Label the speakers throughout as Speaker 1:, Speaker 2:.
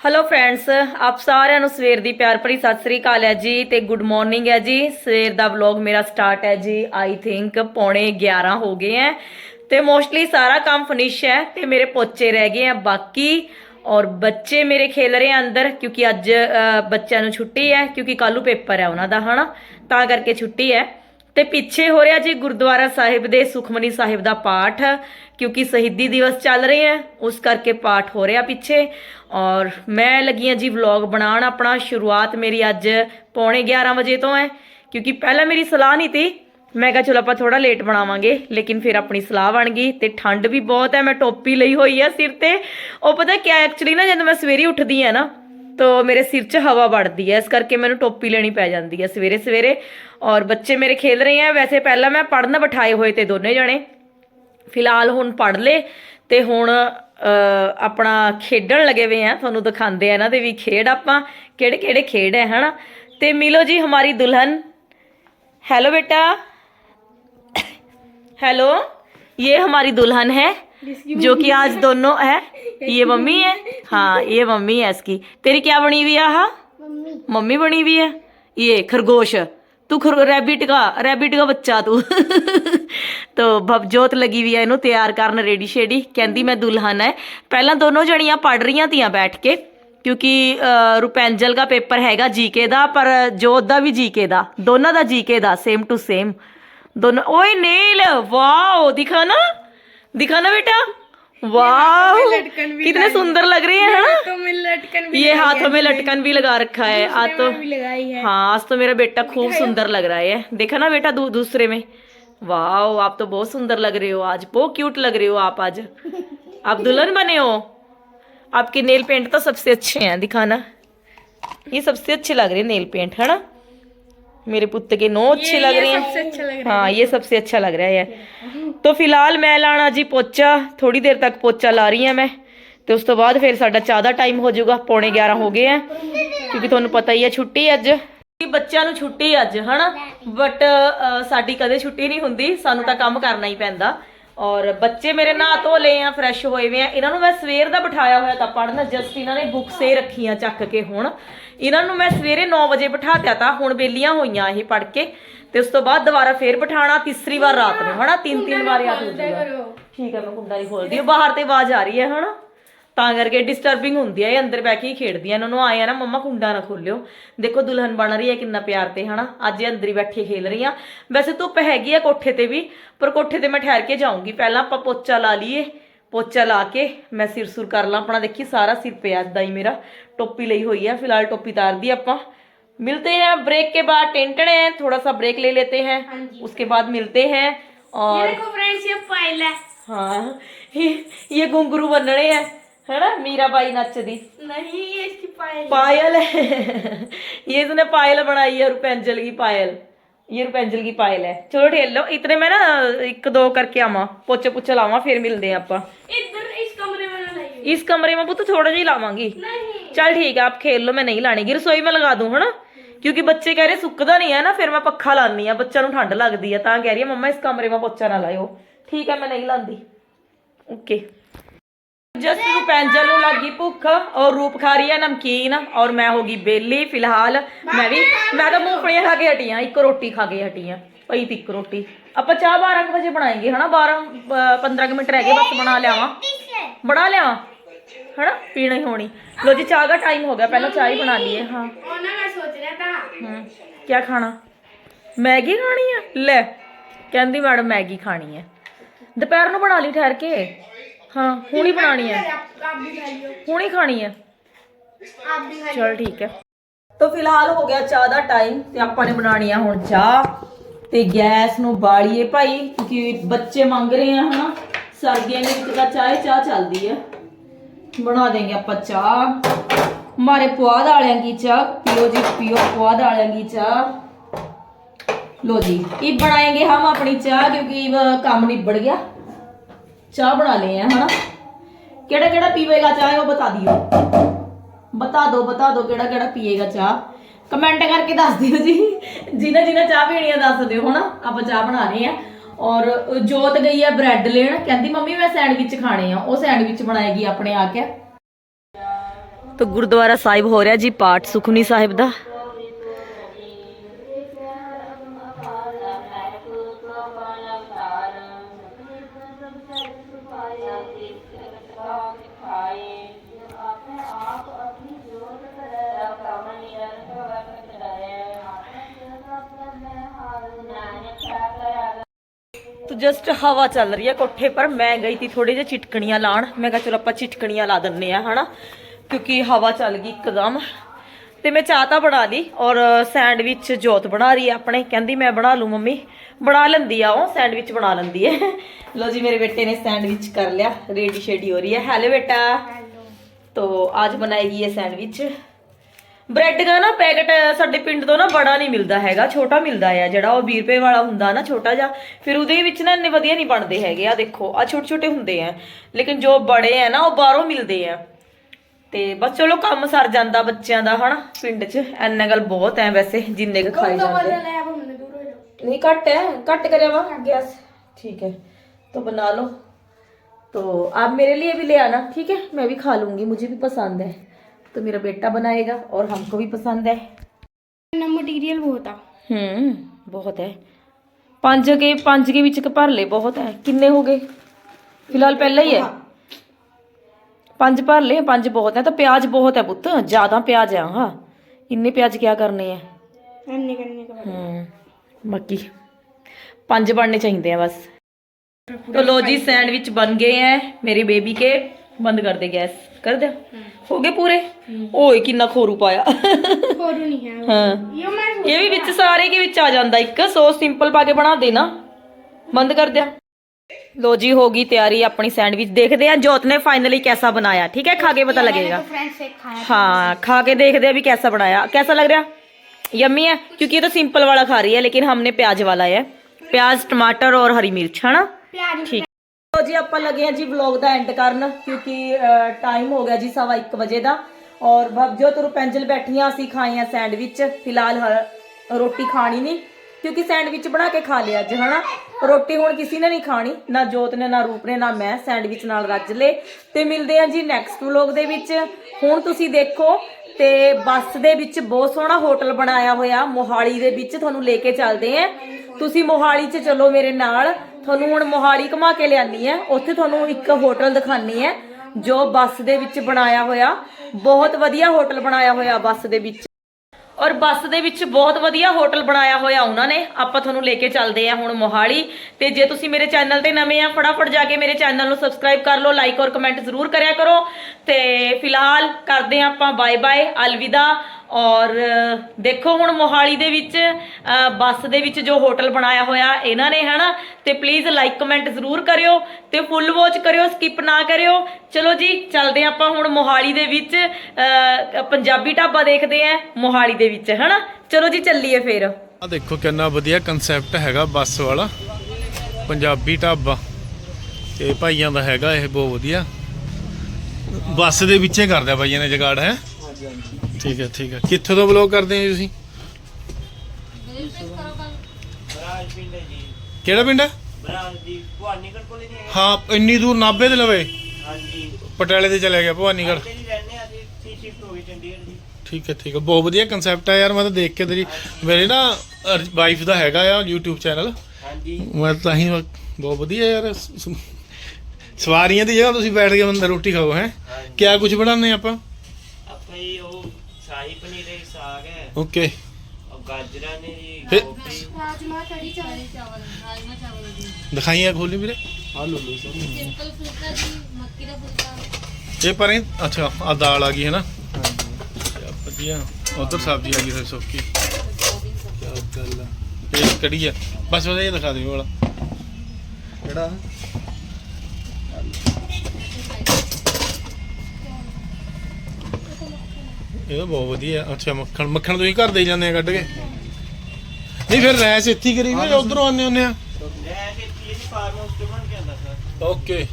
Speaker 1: Hello friends ਆਪ ਸਾਰਿਆਂ ਨੂੰ ਸਵੇਰ ਦੀ ਪਿਆਰ ਭਰੀ ਸਤਿ ਸ੍ਰੀ ਅਕਾਲ ਹੈ ਜੀ ਤੇ ਗੁੱਡ ਮਾਰਨਿੰਗ ਹੈ ਜੀ। ਸਵੇਰ ਦਾ ਵਲੌਗ ਮੇਰਾ ਸਟਾਰਟ ਹੈ ਜੀ ਆਈ ਥਿੰਕ ਪੌਣੇ 11 ਹੋ ਗਏ ਹੈ ਤੇ ਮੋਸਟਲੀ ਸਾਰਾ ਕੰਮ ਫਿਨਿਸ਼ ਹੈ ਤੇ ਮੇਰੇ ਪੋਚੇ ਰਹਿ ਗਏ ਆ ਬਾਕੀ ਔਰ ਬੱਚੇ ਮੇਰੇ ਖੇਲ ਰਹੇ ਆ ਅੰਦਰ ਕਿਉਂਕਿ ਅੱਜ ਬੱਚਿਆਂ ਨੂੰ ਛੁੱਟੀ ਹੈ ਕਿਉਂਕਿ ਕੱਲੂ ਪੇਪਰ ਹੈ ਉਹਨਾਂ ਦਾ, ਹਨਾ? ਤਾਂ ਕਰਕੇ ਛੁੱਟੀ ਹੈ। ਤੇ ਪਿੱਛੇ ਹੋ ਰਿਹਾ ਜੀ ਗੁਰਦੁਆਰਾ ਸਾਹਿਬ ਦੇ ਸੁਖਮਨੀ ਸਾਹਿਬ ਦਾ ਪਾਠ, ਕਿਉਂਕਿ ਸ਼ਹੀਦੀ ਦਿਵਸ ਚੱਲ ਰਹੇ ਹੈ, ਉਸ ਕਰਕੇ ਪਾਠ ਹੋ ਰਿਹਾ ਪਿੱਛੇ। ਔਰ ਮੈਂ ਲੱਗੀ ਹਾਂ ਜੀ ਵਲੌਗ ਬਣਾਉਣ, ਆਪਣਾ ਸ਼ੁਰੂਆਤ ਮੇਰੀ ਅੱਜ ਪੌਣੇ 11 ਵਜੇ ਤੋਂ ਹੈ, ਕਿਉਂਕਿ ਪਹਿਲਾਂ ਮੇਰੀ ਸਲਾਹ ਨਹੀਂ ਤੀ ਮੈਂ ਕਿਹਾ ਚਲੋ ਆਪਾਂ ਥੋੜਾ ਲੇਟ ਬਣਾਵਾਂਗੇ, ਲੇਕਿਨ ਫਿਰ ਆਪਣੀ ਸਲਾਹ ਬਣ ਗਈ ਤੇ ਠੰਡ ਵੀ ਬਹੁਤ ਹੈ, ਮੈਂ ਟੋਪੀ ਲਈ ਹੋਈ ਆ ਸਿਰ ਤੇ। ਉਹ ਪਤਾ ਕਿਆ ਐਕਚੁਅਲੀ ਨਾ ਜਦੋਂ ਮੈਂ ਸਵੇਰੇ ਉੱਠਦੀ ਆ ਨਾ ਤੋ ਮੇਰੇ ਸਿਰ 'ਚ ਹਵਾ ਵੜਦੀ ਹੈ ਇਸ ਕਰਕੇ ਮੈਨੂੰ ਟੋਪੀ ਲੈਣੀ ਪੈ ਜਾਂਦੀ ਹੈ ਸਵੇਰੇ ਸਵੇਰੇ। ਔਰ ਬੱਚੇ ਮੇਰੇ ਖੇਲ ਰਹੇ ਆ ਵੈਸੇ ਪਹਿਲਾਂ ਮੈਂ ਪੜਨ ਬਿਠਾਏ ਹੋਏ ਤੇ ਦੋਨੇ ਜਣੇ। ਫਿਲਹਾਲ ਹੁਣ ਪੜ ਲੇ ਤੇ ਹੁਣ ਆਪਣਾ ਖੇਡਣ ਲੱਗੇ ਹੋਏ ਆ, ਤੁਹਾਨੂੰ ਦਿਖਾਉਂਦੇ ਆ ਇਹਨਾਂ ਦੇ ਵੀ ਖੇਡ ਆਪਾਂ, ਕਿਹੜੇ ਕਿਹੜੇ ਖੇਡ ਹੈ ਹਨਾ? ਤੇ ਮਿਲੋ ਜੀ ਹਮਾਰੀ ਦੁਲਹਨ। ਹੈਲੋ ਬੇਟਾ। ਹੈਲੋ, ਇਹ हमारी ਦੁਲਹਨ ਹੈ। जो कि आज दोनों है ये मम्मी है हाँ ये मम्मी है इसकी तेरी क्या बनी हुई है हाँ मम्मी बनी हुई है ये खरगोश तू खर रैबिट का रैबिट का ਬੱਚਾ ਤੂੰ ਤੋ ਭਵਜੋਤ ਲੱਗੀ ਵੀ ਹੈ ਇਹਨੂੰ ਤਿਆਰ ਕਰਨ ਰੈਡੀ ਸ਼ੇਡੀ ਕਹਿੰਦੀ ਮੈਂ ਦੁਲਹਨ ਹੈ ਪਹਿਲਾਂ ਦੋਨੋਂ ਜਣੀਆਂ ਪੜ ਰਹੀਆਂ ਤੀਆਂ ਬੈਠ ਕੇ ਕਿਉਂਕਿ ਅ, ਰੁਪੈਂਜਲ ਦਾ ਪੇਪਰ ਹੈਗਾ ਜੀਕੇ ਦਾ ਪਰ ਜੋਤ ਦਾ ਵੀ ਜੀਕੇ ਦਾ ਦੋਨਾਂ ਦਾ ਜੀਕੇ ਦਾ ਸੇਮ ਟੂ ਸੇਮ दोनों ओए नेल वाओ दिखा ना दिखा ना बेटा? वाओ कितने सुंदर लग रहे हैं है ना?
Speaker 2: तो मैं लटकन भी
Speaker 1: ये हाथों में लटकन भी लगा रखा है। आज तो
Speaker 2: है।
Speaker 1: आज तो मेरा बेटा खूब सुंदर लग रहा है। देखा ना बेटा दू, दूसरे में? वाह आप तो बहुत सुंदर लग रहे हो आज। बहुत क्यूट लग रहे हो आप आज। आप दुल्हन बने हो? आपके नेल पेंट तो सबसे अच्छे हैं दिखाना। ये सबसे अच्छे लग रहे हैं नेल पेंट है ना? मेरे पुत्र के नो अच्छे लग रहे हैं
Speaker 2: सबसे अच्छा लग
Speaker 1: हाँ ये सबसे अच्छा लग रहा है तो ਫਿਲਹਾਲ ਮੈਂ ਲਾਣਾ ਜੀ ਪੋਚਾ ਥੋੜੀ ਦੇਰ ਤੱਕ ਪੋਚਾ ਲਾ ਰਹੀ ਹਾਂ ਮੈਂ ਤੇ ਉਸ ਤੋਂ ਬਾਅਦ ਫਿਰ ਸਾਡਾ ਚਾਹ ਦਾ ਟਾਈਮ ਹੋ ਜਾਊਗਾ ਪੌਣੇ 11 ਹੋ ਗਏ ਆ ਕਿਉਂਕਿ ਤੁਹਾਨੂੰ ਪਤਾ ਹੀ ਹੈ ਛੁੱਟੀ ਅੱਜ ਕਿ ਬੱਚਿਆਂ ਨੂੰ ਛੁੱਟੀ ਅੱਜ ਹਨਾ ਬਟ ਸਾਡੀ ਕਦੇ ਛੁੱਟੀ ਨਹੀਂ ਹੁੰਦੀ ਸਾਨੂੰ ਤਾਂ ਕੰਮ ਕਰਨਾ ਹੀ ਪੈਂਦਾ ਔਰ ਬੱਚੇ ਮੇਰੇ ਨਹਾ ਧੋ ਲਏ ਆ ਫਰੈਸ਼ ਹੋਏ ਵੇ ਆ। ਇਹਨਾਂ ਨੂੰ ਮੈਂ ਸਵੇਰ ਦਾ ਬਿਠਾਇਆ ਹੋਇਆ ਤਾਂ ਪੜਨ ਜਸਟ ਇਹਨਾਂ ਨੇ ਬੁੱਕਸ ਏ ਰੱਖੀਆਂ ਚੱਕ ਕੇ ਹੁਣ। ਇਹਨਾਂ ਨੂੰ ਮੈਂ ਸਵੇਰੇ 9 ਵਜੇ ਬਿਠਾਤਿਆ ਤਾਂ ਹੁਣ ਬੇਲੀਆਂ ਹੋਈਆਂ ਇਹ ਪੜ ਕੇ। ਤੇ ਉਸ ਤੋਂ ਬਾਅਦ ਦੁਬਾਰਾ ਫੇਰ ਬਿਠਾਣਾ ਤੀਸਰੀ ਵਾਰ ਰਾਤ ਨੂੰ ਹਨਾ? ਤਿੰਨ ਤਿੰਨ ਵਾਰ ਜਾਊਗਾ ਠੀਕ ਹੈ ਮੈਂ ਕੁੰਡਾ ਨਹੀਂ ਖੋਲਦੀ ਬਾਹਰ ਤੇ ਆਵਾਜ਼ ਆ ਰਹੀ ਹੈ ਹਨਾ? ਤਾਂ ਕਰਕੇ ਡਿਸਟਰਬਿੰਗ ਹੁੰਦੀ ਹੈ ਇਹ ਅੰਦਰ ਬੈ ਕੇ ਹੀ ਖੇਡਦੀਆਂ ਇਹਨਾਂ ਨੂੰ ਆਏ ਆ ਨਾ ਮੰਮਾ ਕੁੰਡਾ ਨਾ ਖੋਲਿਓ ਦੇਖੋ ਦੁਲਹਨ ਬਣ ਰਹੀ ਹੈ ਕਿੰਨਾ ਪਿਆਰ ਤੇ ਹਨਾ ਅੱਜ ਇਹ ਅੰਦਰ ਹੀ ਬੈਠੇ ਖੇਲ ਰਹੀਆਂ ਵੈਸੇ ਧੁੱਪ ਹੈਗੀ ਆ ਕੋਠੇ ਤੇ ਵੀ ਪਰ ਕੋਠੇ ਤੇ ਮੈਂ ਠਹਿਰ ਕੇ ਜਾਊਂਗੀ ਪਹਿਲਾਂ ਆਪਾਂ ਪੋਚਾ ਲਾ ਲਈਏ ਪੋਚਾ ਲਾ ਕੇ ਮੈਂ ਸਿਰ ਸੁਰ ਕਰ ਲਾਂ ਆਪਣਾ ਦੇਖੀ ਸਾਰਾ ਸਿਰ ਪਿਆ ਏਦਾਂ ਹੀ ਮੇਰਾ ਟੋਪੀ ਲਈ ਹੋਈ ਹੈ ਫਿਲਹਾਲ ਟੋਪੀ तार ਆਪਾਂ मिलते हैं ब्रेक के बाद टेंटने हैं थोड़ा सा ब्रेक ले लेते हैं उसके बाद मिलते हैं और
Speaker 2: देखो फ्रेंड्स ये फाइल है
Speaker 1: हाँ ये ये घुंघरू बनने हैं है ना? मीराबाई नचदी।
Speaker 2: नहीं ये इसकी पायल
Speaker 1: पायल है। ये इसने पायल बनाई है रुपेंजल की पायल। ये रुपेंजल की पायल है। चलो ठेल लो। इतने मैं ना एक दो करके आवा पोचे पुछे लावा फिर मिलते हैं आप।
Speaker 2: इस कमरे में
Speaker 1: पुत थोड़ा जी लावांगी। चल ठीक है आप खेल लो मैं नहीं लाने। की रसोई में लगा दू है ना? क्योंकि बच्चे कह रहे सुकदा नहीं है ना फिर मैं पखा लानी हूँ बच्चा ठंड लगती है कह रही है मम्मा इस कमरे में पोचा ना लाओ ठीक है मैं नहीं लाती ओके। ਜਸ ਨੂੰ ਪੈਂਜਲ ਨੂੰ ਲੱਗੀ ਭੁੱਖ ਔਰ ਰੂਪ ਖਾ ਰਹੀ ਹੈ ਨਮਕੀਨ ਔਰ ਮੈਂ ਹੋ ਗਈ ਬੇਲੀ ਫਿਲਹਾਲ। ਮੈਂ ਵੀ ਮੈਂ ਤਾਂ ਮੂੰਗਫਲੀਆਂ ਖਾ ਕੇ ਹਟੀ ਆ ਇੱਕ ਰੋਟੀ ਖਾ ਕੇ ਹਟੀ ਆ ਪਈ ਤੀ ਰੋਟੀ। ਆਪਾਂ ਚਾਹ 12 ਵਜੇ ਬਣਾਏਗੇ ਹਨਾ? 12 15 ਮਿੰਟ ਰਹਿ ਗਏ ਬਸ ਬਣਾ ਲਿਆਵਾਂ। ਬਣਾ ਲਿਆਵਾਂ? ਹਨਾ? ਪੀਣੀ ਹੋਣੀ। ਲੋ ਜੀ ਚਾਹ ਦਾ ਟਾਈਮ ਹੋ ਗਿਆ ਪਹਿਲਾਂ ਚਾਹ ਹੀ ਬਣਾ ਲਈਏ ਹਾਂ।
Speaker 2: ਉਹਨਾਂ ਮੈਂ ਸੋਚ ਰਿਹਾ
Speaker 1: ਤਾਂ। ਕੀ ਖਾਣਾ? ਮੈਗੀ ਖਾਣੀ ਆ? ਲੈ ਕਹਿੰਦੀ ਮੈਡਮ ਮੈਗੀ ਖਾਣੀ ਆ। ਦੁਪਹਿਰ ਨੂੰ ਬਣਾ ਲਈ ਠਹਿਰ ਕੇ। ਹਾਂ ਹੁਣੀ ਬਣਾਣੀ ਹੈ। ਆਪ ਵੀ ਖਾਣੀ ਹੈ। ਚਲ ਠੀਕ ਹੈ। ਤਾਂ ਫਿਲਹਾਲ ਹੋ ਗਿਆ ਚਾਹ ਦਾ ਟਾਈਮ ਤੇ ਆਪਾਂ ਨੇ ਬਣਾਣੀ ਆ ਹੁਣ ਚਾਹ। ਤੇ ਗੈਸ ਨੂੰ ਬਾਲੀਏ ਭਾਈ ਕਿਉਂਕਿ ਬੱਚੇ ਮੰਗ ਰਹੇ ਆ ਹਨਾ। ਸਰਦੀਆਂ ਦੇ ਵਿੱਚ ਤਾਂ ਚਾਹ ਚਾਹ ਚੱਲਦੀ ਹੈ। ਬਣਾ ਦੇਂਗੇ ਆਪਾਂ ਚਾਹ। ਮਾਰੇ ਪੁਆਧ ਵਾਲਿਆਂ ਦੀ ਚਾਹ। ਪੀਓ ਜੀ ਪੀਓ ਪੁਆਧ ਵਾਲਿਆਂ ਦੀ ਚਾਹ। ਲੋ ਜੀ ਇਹ ਬਣਾਏਗੇ ਹਮ ਆਪਣੀ ਚਾਹ ਕਿਉਂਕਿ ਕੰਮ ਨਿਬੜ ਗਿਆ। गया चाह बना ले हैं है ना केड़ा केड़ा पीवेगा चाय वो बता दियो बता दो बता दो केड़ा केड़ा पिएगा ਚਾਹ ਕਮੈਂਟ ਕਰਕੇ ਦੱਸ ਦਿਓ ਜੀ ਜਿਨ੍ਹਾਂ ਜਿਨ੍ਹਾਂ ਚਾਹ ਪੀਣੀ ਆ ਦੱਸ ਦਿਓ ਹਨਾ ਆਪਾਂ ਚਾਹ ਬਣਾ ਰਹੇ ਆ ਔਰ ਜੋਤ ਗਈ ਆ ਬ੍ਰੈਡ ਲੈਣ ਕਹਿੰਦੀ ਮੰਮੀ ਮੈਂ ਸੈਂਡਵਿਚ ਖਾਣੇ ਆ ਉਹ ਸੈਂਡਵਿਚ ਬਣਾਏਗੀ ਆਪਣੇ ਆ ਕੇ ਤਾਂ ਗੁਰਦੁਆਰਾ ਸਾਹਿਬ ਹੋ ਰਿਹਾ ਜੀ ਪਾਠ ਸੁਖਮਨੀ ਸਾਹਿਬ ਦਾ ਜਸਟ ਹਵਾ ਚੱਲ ਰਹੀ ਹੈ ਕੋਠੇ ਪਰ। ਮੈਂ ਗਈ ਸੀ ਥੋੜੇ ਜਿਹਾ ਚਿਟਕਣੀਆਂ ਲਾਣ ਮੈਂ ਕਿਹਾ ਚਲੋ ਆਪਾਂ ਚਿਟਕਣੀਆਂ ਲਾ ਦਿੰਨੇ ਆ ਹਨਾ? ਕਿਉਂਕਿ ਹਵਾ ਚੱਲ ਗਈ ਇੱਕਦਮ। ਤੇ ਮੈਂ ਚਾਹ ਤਾਂ ਬਣਾ ਲਈ ਔਰ ਸੈਂਡਵਿਚ ਜੋਤ ਬਣਾ ਰਹੀ ਹੈ ਆਪਣੇ। ਕਹਿੰਦੀ ਮੈਂ ਬਣਾ ਲੂ ਮੰਮੀ। ਬਣਾ ਲੈਂਦੀ ਆ ਉਹ ਸੈਂਡਵਿਚ ਬਣਾ ਲੈਂਦੀ ਹੈ। ਲਓ ਜੀ ਮੇਰੇ ਬੇਟੇ ਨੇ ਸੈਂਡਵਿਚ ਕਰ ਲਿਆ। ਰੇਡੀ ਸ਼ੇਡੀ ਹੋ ਰਹੀ ਹੈ। ਹੈਲੋ ਬੇਟਾ। ਤੋ ਅੱਜ ਬਣਾਏਗੀ ਇਹ ਸੈਂਡਵਿਚ। ਬ੍ਰੈਡ ਦਾ ਨਾ ਪੈਕਟ ਸਾਡੇ ਪਿੰਡ ਤੋਂ ਨਾ ਬੜਾ ਨਹੀਂ ਮਿਲਦਾ ਹੈਗਾ ਛੋਟਾ ਮਿਲਦਾ ਆ ਜਿਹੜਾ ਉਹ 20 ਰੁਪਏ ਵਾਲਾ ਹੁੰਦਾ ਨਾ ਛੋਟਾ ਜਿਹਾ ਫਿਰ ਉਹਦੇ ਵਿੱਚ ਨਾ ਇੰਨੇ ਵਧੀਆ ਨਹੀਂ ਬਣਦੇ ਹੈਗੇ ਆ ਦੇਖੋ ਆ ਛੋਟੇ ਛੋਟੇ ਹੁੰਦੇ ਆ ਲੇਕਿਨ ਜੋ ਬੜੇ ਆ ਨਾ ਉਹ ਬਾਹਰੋਂ ਮਿਲਦੇ ਆ ਤੇ ਬਸ ਚਲੋ ਕੰਮ ਸਰ ਜਾਂਦਾ ਬੱਚਿਆਂ ਦਾ ਹਨਾ ਪਿੰਡ 'ਚ ਐਨਾ ਗੱਲ ਬਹੁਤ ਐ ਵੈਸੇ ਜਿੰਨੇ ਕੁ ਖਾਏ ਜਾਂਦੇ
Speaker 2: ले अब हमने दूर हो जाओ
Speaker 1: नहीं कट है कट करे वा गैस ठीक है तो बना लो तो आप मेरे लिए भी ले आना ठीक है मैं भी खा लूंगी मुझे भी पसंद है तो मेरा बेटा बनाएगा और हमको भी पसंद है
Speaker 2: ना मटेरियल बहुत आ
Speaker 1: हम्म बहुत है ਪੰਜ ਕੇ ਪੰਜ ਕੇ ਵਿੱਚ ਕ ਭਰ ਲੈ ਬਹੁਤ ਹੈ ਕਿੰਨੇ ਹੋ ਗਏ ਫਿਲਹਾਲ ਪਹਿਲਾਂ ਹੀ ਹੈ ਪੰਜ ਭਰ ਲੈ ਪੰਜ ਬਹੁਤ ਹੈ ਤਾਂ ਪਿਆਜ਼ ਬਹੁਤ ਹੈ ਪੁੱਤ ਜ਼ਿਆਦਾ ਪਿਆਜ਼ ਆ ਹਾਂ ਇੰਨੇ ਪਿਆਜ਼ ਕੀ ਕਰਨੇ ਆ
Speaker 2: अन्य करने का
Speaker 1: ਹਮ ਬਾਕੀ ਪੰਜ ਬਣਨੇ ਚਾਹੀਦੇ ਆ ਬਸ तो लो जी सैंडविच बन गए हैं मेरे बेबी के बंद कर दे गैस कर दे हो गए पूरे ओए किन्ना खोरू पाया
Speaker 2: फोटो नहीं है
Speaker 1: हाँ
Speaker 2: ये मैं
Speaker 1: ਇਹ ਵੀ ਵਿੱਚ ਸਾਰੇ ਕੇ ਵਿੱਚ ਆ ਜਾਂਦਾ ਇੱਕ ਸੋ ਸਿੰਪਲ ਪਾ ਕੇ ਬਣਾ ਦੇਣਾ ਬੰਦ ਕਰ ਦਿਆ ਲੋ ਜੀ ਹੋ ਗਈ ਤਿਆਰੀ ਆਪਣੀ ਸੈਂਡਵਿਚ ਦੇਖਦੇ ਆ ਜੋਤ ਨੇ ਫਾਈਨਲੀ ਕੈਸਾ ਬਣਾਇਆ ਠੀਕ ਹੈ ਖਾ ਕੇ ਪਤਾ लगेगा
Speaker 2: फ्रेंड से खाया
Speaker 1: हाँ खा के देखते हैं अभी कैसा बनाया कैसा लग रहा यम्मी है क्योंकि ये तो सिंपल वाला खा रही है लेकिन हमने प्याज वाला है प्याज टमाटर और हरी मिर्च है ना
Speaker 2: प्याज
Speaker 1: ਠੀਕ ਲੋ ਜੀ ਆਪਾਂ ਲੱਗੇ ਆ ਜੀ ਵਲੌਗ ਦਾ ਐਂਡ ਕਰਨ, ਕਿਉਂਕਿ ਟਾਈਮ ਹੋ ਗਿਆ ਜੀ ਸਵਾ 1 ਵਜੇ ਦਾ। ਔਰ ਭਵਜੋਤ ਰੁਪੈਂਜਲ ਬੈਠੀਆਂ, ਅਸੀਂ ਖਾਏ ਸੈਂਡਵਿਚ। ਫਿਲਹਾਲ ਰੋਟੀ ਖਾਣੀ ਨਹੀਂ, ਕਿਉਂਕਿ ਸੈਂਡਵਿਚ ਬਣਾ ਕੇ ਖਾ ਲਿਆ ਅੱਜ, ਹਨਾ? ਰੋਟੀ ਹੁਣ ਕਿਸੇ ਨੇ ਨਹੀਂ ਖਾਣੀ, ਨਾ ਜੋਤ ਨੇ, ਨਾ ਰੂਪ ਨੇ, ਨਾ ਮੈਂ ਸੈਂਡਵਿਚ ਨਾਲ ਰੱਜ ਲੇ। ਤੇ ਮਿਲਦੇ ਆ ਜੀ ਨੈਕਸਟ ਵਲੌਗ ਦੇ ਵਿੱਚ। ਹੁਣ ਤੁਸੀਂ ਦੇਖੋ, ਤੇ ਬੱਸ ਦੇ ਵਿੱਚ ਬਹੁਤ ਸੋਹਣਾ ਹੋਟਲ ਬਣਾਇਆ ਹੋਇਆ, ਮੋਹਾਲੀ ਦੇ ਵਿੱਚ, ਤੁਹਾਨੂੰ ਲੈ ਕੇ ਚੱਲਦੇ ਆ ਤੁਸੀਂ ਮੋਹਾਲੀ 'ਚ ਚਲੋ ਮੇਰੇ ਨਾਲ। ਤੁਹਾਨੂੰ ਹੁਣ ਮੋਹਾਲੀ ਘੁਮਾ ਕੇ ਲਿਆਨੀ ਹੈ ਉੱਥੇ ਤੁਹਾਨੂੰ ਇੱਕ ਹੋਟਲ ਦਿਖਾਨੀ ਹੈ ਜੋ ਬੱਸ ਦੇ ਵਿੱਚ ਬਣਾਇਆ ਹੋਇਆ। ਬਹੁਤ ਵਧੀਆ ਹੋਟਲ ਬਣਾਇਆ ਹੋਇਆ ਬੱਸ ਦੇ ਵਿੱਚ। ਔਰ ਬੱਸ ਦੇ ਵਿੱਚ ਬਹੁਤ ਵਧੀਆ ਹੋਟਲ ਬਣਾਇਆ ਹੋਇਆ ਉਹਨਾਂ ਨੇ। ਆਪਾਂ ਤੁਹਾਨੂੰ ਲੈ ਕੇ ਚੱਲਦੇ ਆ ਹੁਣ ਮੋਹਾਲੀ। ਤੇ ਜੇ ਤੁਸੀਂ ਮੇਰੇ ਚੈਨਲ ਤੇ ਨਵੇਂ ਆ, ਫਟਾਫਟ ਜਾ ਕੇ ਮੇਰੇ ਚੈਨਲ ਨੂੰ ਸਬਸਕ੍ਰਾਈਬ ਕਰ ਲਓ, ਲਾਈਕ ਔਰ ਕਮੈਂਟ ਜ਼ਰੂਰ ਕਰਿਆ ਕਰੋ। ਤੇ ਫਿਲਹਾਲ ਕਰਦੇ ਆ ਆਪਾਂ ਬਾਏ ਬਾਏ ਅਲਵਿਦਾ। ਔਰ ਦੇਖੋ ਹੁਣ ਮੋਹਾਲੀ ਦੇ ਵਿੱਚ ਬੱਸ ਦੇ ਵਿੱਚ ਜੋ ਹੋਟਲ ਬਣਾਇਆ ਹੋਇਆ ਇਹਨਾਂ ਨੇ ਹਨਾ? ਤੇ ਪਲੀਜ਼ ਲਾਈਕ ਕਮੈਂਟ ਜ਼ਰੂਰ ਕਰਿਓ ਤੇ ਫੁੱਲ ਵਾਚ ਕਰਿਓ ਸਕਿਪ ਨਾ ਕਰਿਓ। ਚਲੋ ਜੀ ਚੱਲਦੇ ਆਪਾਂ ਹੁਣ ਮੋਹਾਲੀ ਦੇ ਵਿੱਚ ਪੰਜਾਬੀ ਢਾਬਾ ਦੇਖਦੇ ਆਂ ਮੋਹਾਲੀ ਦੇ ਵਿੱਚ ਹਨਾ? ਚਲੋ ਜੀ ਚੱਲੀਏ ਫੇਰ।
Speaker 3: ਆ ਦੇਖੋ ਕਿੰਨਾ ਵਧੀਆ ਕਨਸੈਪਟ ਹੈਗਾ ਬੱਸ ਵਾਲਾ ਪੰਜਾਬੀ ਢਾਬਾ। ਤੇ ਭਾਈਆਂ ਦਾ ਹੈਗਾ ਇਹ ਬਹੁਤ ਵਧੀਆ। ਬੱਸ ਦੇ ਵਿੱਚੇ ਕਰਦਾ ਭਾਈਆਂ ਨੇ ਜਗਾੜ ਹੈ? ਠੀਕ ਹੈ ਠੀਕ ਹੈ। ਕਿੱਥੋਂ ਤੋਂ ਬਲੌਗ ਕਰਦੇ ਹੋ ਜੀ ਕਿਹੜਾ ਪਿੰਡ ਹੈ?
Speaker 4: ਜੀ ਭਵਾਨੀਗੜ੍ਹ ਕੋਲੇ ਨਹੀਂ ਹੈਗੇ
Speaker 3: ਹਾਂ, ਇੰਨੀ ਦੂਰ ਨਾਭੇ ਦੇ ਲਵੇ?
Speaker 4: ਹਾਂਜੀ
Speaker 3: ਪਟਿਆਲੇ ਤੇ ਚਲੇ ਗਿਆ, ਭਵਾਨੀਗੜ੍ਹ।
Speaker 4: ਤੇ ਨਹੀਂ ਰਹਿੰਦੇ ਆ ਜੀ ਸੀ ਸ਼ਿਫਟ ਹੋ ਗਏ ਚੰਡੀਗੜ੍ਹ ਜੀ
Speaker 3: ਠੀਕ ਹੈ ਠੀਕ ਹੈ। ਬਹੁਤ ਵਧੀਆ ਕਨਸੈਪਟ ਹੈ ਯਾਰ, ਮੈਂ ਤਾਂ ਦੇਖ ਕੇ ਤੇਰੀ ਮੇਰੇ ਨਾ ਵਾਈਫ ਦਾ ਹੈਗਾ ਆ YouTube ਚੈਨਲ
Speaker 4: ਹਾਂਜੀ
Speaker 3: ਮੈਂ ਤਾਂ ਹੀ ਬਹੁਤ ਵਧੀਆ ਯਾਰ, ਸ- ਸਵਾਰੀਆਂ ਦੀ ਜਗ੍ਹਾ ਤੁਸੀਂ ਬੈਠ ਕੇ ਬੰਦਾ ਰੋਟੀ ਖਾਓ, ਹੈ। ਕਿਆ ਕੁਝ ਬਣਾਉਂਦੇ ਆਪਾਂ?
Speaker 4: ਆਪਾਂ ਜੀ ਉਹ
Speaker 3: ਦਿਖਾਈ ਖੋਲੀ ਪਰੇ ਅੱਛਾ ਦਾਲ ਆ ਗਈ ਹੈ ਨਾ? ਵਧੀਆ। ਉਧਰ ਸਬਜ਼ੀ ਆ ਗਈ ਫਿਰ ਸੁੱਕੀ। ਕੜੀ ਆ। ਬਸ ਉਹਦਾ ਇਹ ਦਿਖਾ ਦੇ ਵਾਲਾ। ਕਿਹੜਾ? ਇਹ ਤਾਂ ਬਹੁਤ ਵਧੀਆ ਅੱਛਾ ਮੱਖਣ ਮੱਖਣ ਤੁਸੀਂ ਘਰ ਦੇ ਹੀ ਜਾਂਦੇ ਆ ਕੱਢ ਕੇ? ਨਹੀਂ ਫਿਰ ਰੈਸ ਇੱਥੇ ਕਰੀ ਵੀ ਉਧਰੋਂ ਆਉਂਦੇ ਹੁੰਦੇ ਆ?
Speaker 4: ਲੈ ਕੇ ਕੀ ਜੀ ਫਾਰਮ ਹਾਊਸ ਤੋਂ ਬਣ ਕੇ ਆਂਦਾ ਸਰ
Speaker 3: ਓਕੇ।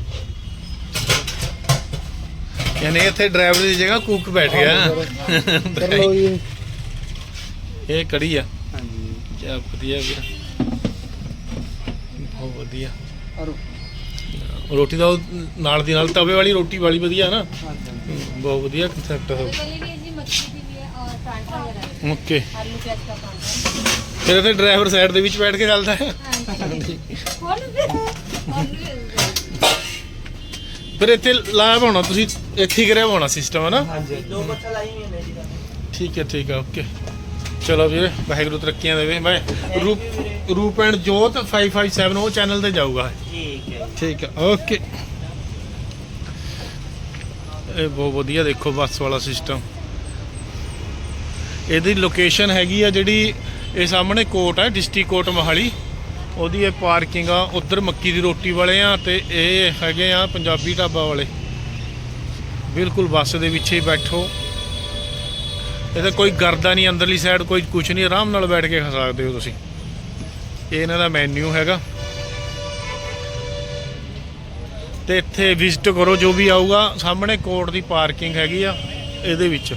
Speaker 3: ਯਾਨੀ ਇੱਥੇ ਡਰਾਈਵਰ ਦੀ ਜਗ੍ਹਾ ਕੁੱਕ ਬੈਠ ਗਿਆ। ਇਹ ਕੜੀ ਆ।
Speaker 5: ਹਾਂਜੀ।
Speaker 3: ਕੀ ਵਧੀਆ ਵੀਰ ਬਹੁਤ ਵਧੀਆ। ਰੋਟੀ ਦਾ ਨਾਲ ਦੀ ਨਾਲ ਤਵੇ ਵਾਲੀ ਰੋਟੀ ਵਾਲੀ ਵਧੀਆ ਨਾ। ਬਹੁਤ ਵਧੀਆ ਕਨਸੈਪਟ ਹੈ ਓਕੇ।
Speaker 2: ਆਲੂ
Speaker 3: ਫਿਰ ਤੇ ਡਰਾਈਵਰ ਸਾਈਡ ਦੇ ਵਿੱਚ ਬੈਠ ਕੇ ਚੱਲਦਾ। ਹੈ ਫਿਰ ਇੱਥੇ ਲਾਇਆ ਹੋਣਾ, ਤੁਸੀਂ ਇੱਥੇ ਹੀ ਕਰਿਆ ਹੋਣਾ ਸਿਸਟਮ ਹੈ ਨਾ ਠੀਕ ਹੈ ਠੀਕ ਹੈ, ਓਕੇ। ਚਲੋ ਵੀਰੇ, ਵਾਹਿਗੁਰੂ ਤਰੱਕੀਆਂ ਦੇਵੇ। ਮੈਂ ਰੂਪ ਰੂਪ ਐਂਡ ਜੋਤ 557 ਉਹ ਚੈਨਲ ਤੇ ਜਾਊਗਾ।
Speaker 4: ਠੀਕ ਹੈ
Speaker 3: ਠੀਕ ਹੈ ਓਕੇ। ਇਹ ਬਹੁਤ ਵਧੀਆ ਦੇਖੋ ਬੱਸ ਵਾਲਾ ਸਿਸਟਮ ਇਹਦੀ ਲੋਕੇਸ਼ਨ ਹੈਗੀ ਆ ਜਿਹੜੀ ਇਹ ਸਾਹਮਣੇ ਕੋਟ ਆ ਡਿਸਟ੍ਰਿਕਟ ਕੋਟ ਮੋਹਾਲੀ। ਉਹਦੀ ਇਹ ਪਾਰਕਿੰਗ ਆ, ਉਧਰ ਮੱਕੀ ਦੀ ਰੋਟੀ ਵਾਲੇ ਆ ਤੇ ਇਹ ਹੈਗੇ ਆ ਪੰਜਾਬੀ ਢਾਬਾ ਵਾਲੇ। ਬਿਲਕੁਲ ਬੱਸ ਦੇ ਵਿੱਚ ਹੀ ਬੈਠੋ। ਇਹਦਾ ਕੋਈ ਗਰਦਾ ਨਹੀਂ, ਅੰਦਰਲੀ ਸਾਈਡ ਕੋਈ ਕੁਝ ਨਹੀਂ, ਆਰਾਮ ਨਾਲ ਬੈਠ ਕੇ ਖਾ ਸਕਦੇ ਹੋ ਤੁਸੀਂ। ਇਹ ਇਹਨਾਂ ਦਾ ਮੈਨੂ ਹੈਗਾ। ਤੇ ਇੱਥੇ ਵਿਜ਼ਿਟ ਕਰੋ, ਜੋ ਵੀ ਆਊਗਾ, ਸਾਹਮਣੇ ਕੋਰਟ ਦੀ ਪਾਰਕਿੰਗ ਹੈਗੀ ਆ, ਇਹਦੇ ਵਿੱਚ।